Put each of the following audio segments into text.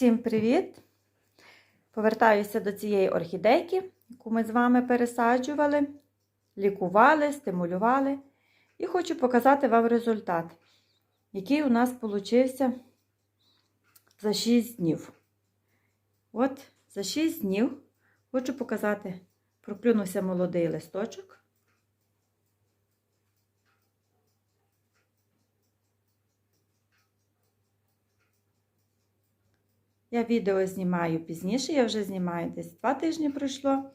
Всім привіт! Повертаюся до цієї орхідейки, яку ми з вами пересаджували, лікували, стимулювали. І хочу показати вам результат, який у нас получився за 6 днів. От за 6 днів хочу показати, проклюнувся молодий листочок. Я відео знімаю пізніше, я вже знімаю десь два тижні пройшло,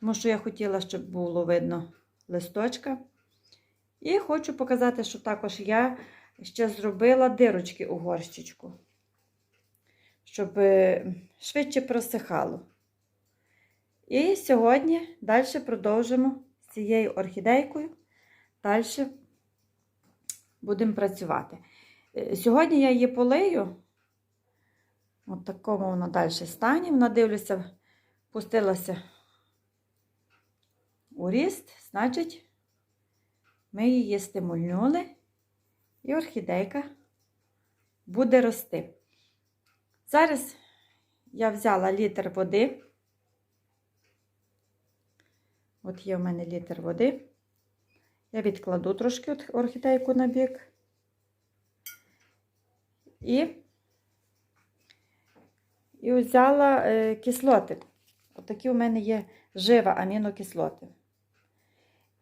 тому що я хотіла, щоб було видно листочка. І хочу показати, що також я ще зробила дирочки у горщичку, щоб е, швидше просихало. І сьогодні далі продовжимо з цією орхідейкою. Далі будемо працювати. Е, Сьогодні я її полию. От такому вона далі стані. Вона дивлюся, пустилася у ріст, значить, ми її стимульнули, і орхідейка буде рости. Зараз я взяла літр води. От є в мене літр води. Я відкладу трошки орхідейку на бік. І і взяла е, кислоти. Отакі у мене є жива амінокислоти.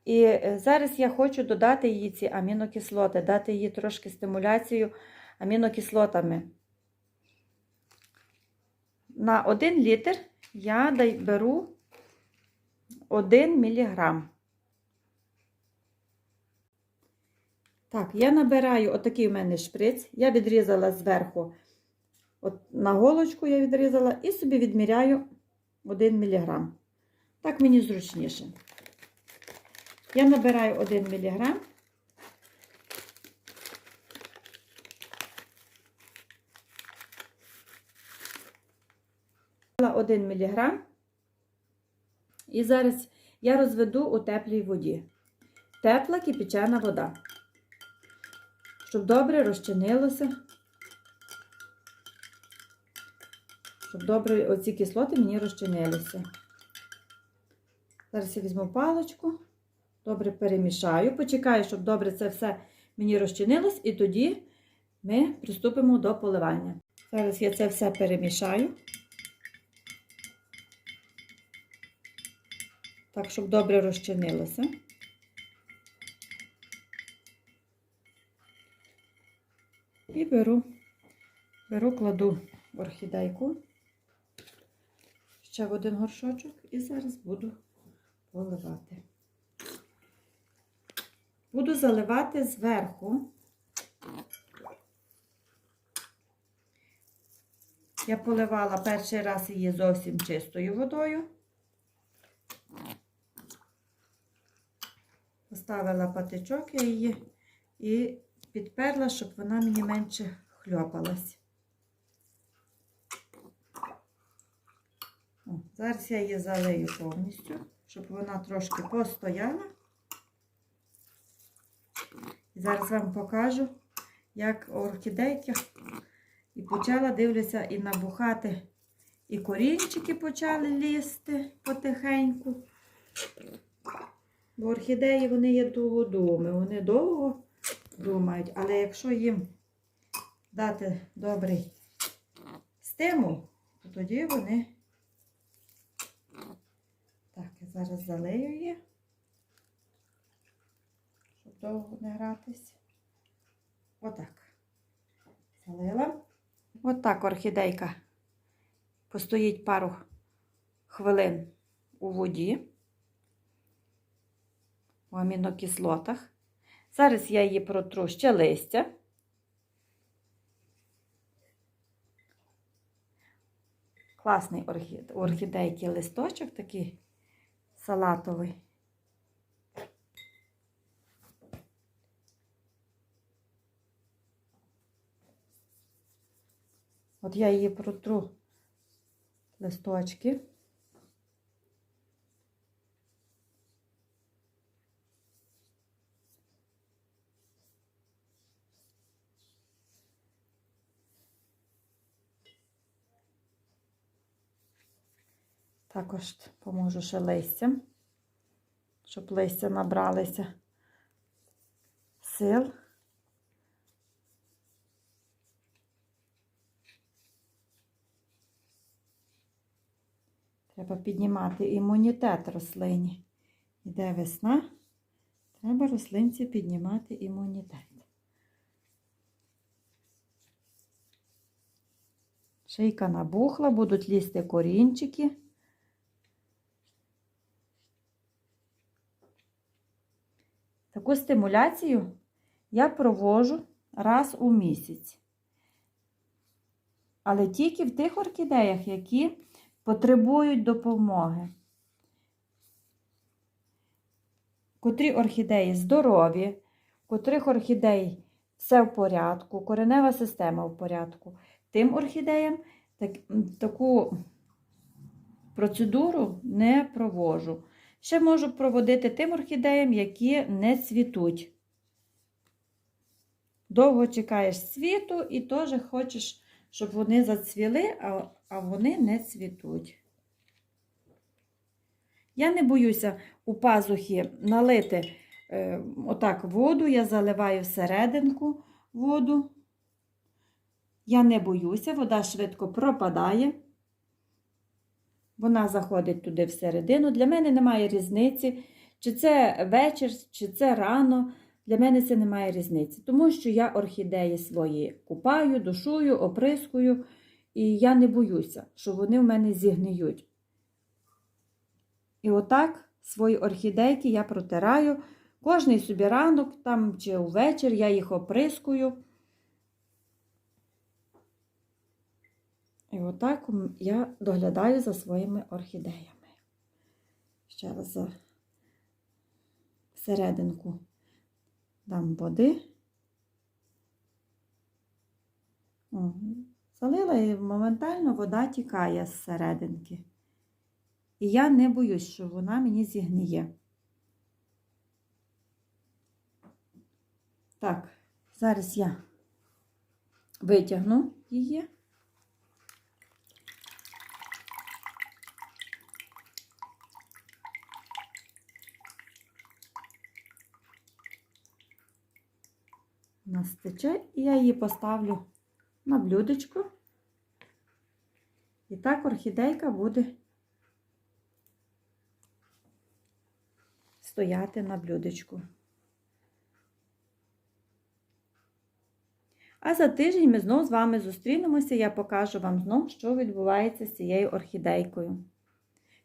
І е, зараз я хочу додати їй ці амінокислоти, дати їй трошки стимуляцію амінокислотами. На 1 літр я беру 1 міліграм. Так, я набираю отакий у мене шприц, я відрізала зверху. От на голочку я відрізала і собі відміряю 1 мг. Так мені зручніше. Я набираю 1 мг. Один мг. І зараз я розведу у теплій воді. Тепла кипячена вода, щоб добре розчинилося. Щоб добре оці кислоти мені розчинилися. Зараз я візьму паличку, добре перемішаю, почекаю, щоб добре це все мені розчинилось, і тоді ми приступимо до поливання. Зараз я це все перемішаю, так, щоб добре розчинилося. І беру, беру, кладу орхідейку ще в один горшочок і зараз буду поливати. Буду заливати зверху. Я поливала перший раз її зовсім чистою водою. Поставила патичок я її і підперла, щоб вона мені менше хльопалась. О, зараз я її залию повністю, щоб вона трошки постояла. І зараз вам покажу, як орхідейки і почала дивлюся і набухати, і корінчики почали лізти потихеньку. Бо орхідеї вони є довгодуми, вони довго думають, але якщо їм дати добрий стимул, то тоді вони так, я зараз залию її, щоб довго не гратись. Отак. Залила. Отак орхідейка постоїть пару хвилин у воді, у амінокислотах. Зараз я її протру ще листя. Класний орхідейки листочок такий салатовий. От я її протру листочки. Також поможу ще листям, щоб листя набралися сил. Треба піднімати імунітет рослині. Іде весна, треба рослинці піднімати імунітет. Шийка набухла, будуть лізти корінчики. Таку стимуляцію я проводжу раз у місяць. Але тільки в тих орхідеях, які потребують допомоги. Котрі орхідеї здорові, котрих орхідей все в порядку, коренева система в порядку. Тим орхідеям так, таку процедуру не проводжу. Ще можу проводити тим орхідеям, які не цвітуть. Довго чекаєш світу і теж хочеш, щоб вони зацвіли, а вони не цвітуть. Я не боюся у пазухи налити е, отак воду, я заливаю всерединку воду. Я не боюся, вода швидко пропадає. Вона заходить туди всередину. Для мене немає різниці, чи це вечір, чи це рано. Для мене це немає різниці, тому що я орхідеї свої купаю, душую, оприскую, і я не боюся, що вони в мене зігниють. І отак свої орхідейки я протираю. Кожний собі ранок там, чи увечір я їх оприскую. І отак я доглядаю за своїми орхідеями. Ще раз за серединку дам води. О, залила і моментально вода тікає з серединки. І я не боюсь, що вона мені зігниє. Так, зараз я витягну її. Стече, і я її поставлю на блюдечко. І так орхідейка буде стояти на блюдечку. А за тиждень ми знову з вами зустрінемося, я покажу вам знову, що відбувається з цією орхідейкою.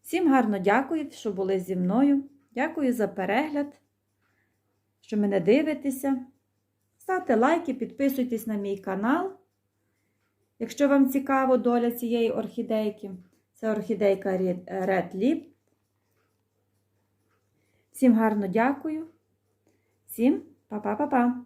Всім гарно дякую, що були зі мною. Дякую за перегляд, що мене дивитеся. Ставте лайки, підписуйтесь на мій канал. Якщо вам цікаво доля цієї орхідейки, це орхідейка Red Lip. Всім гарно дякую. Всім па-па-па-па!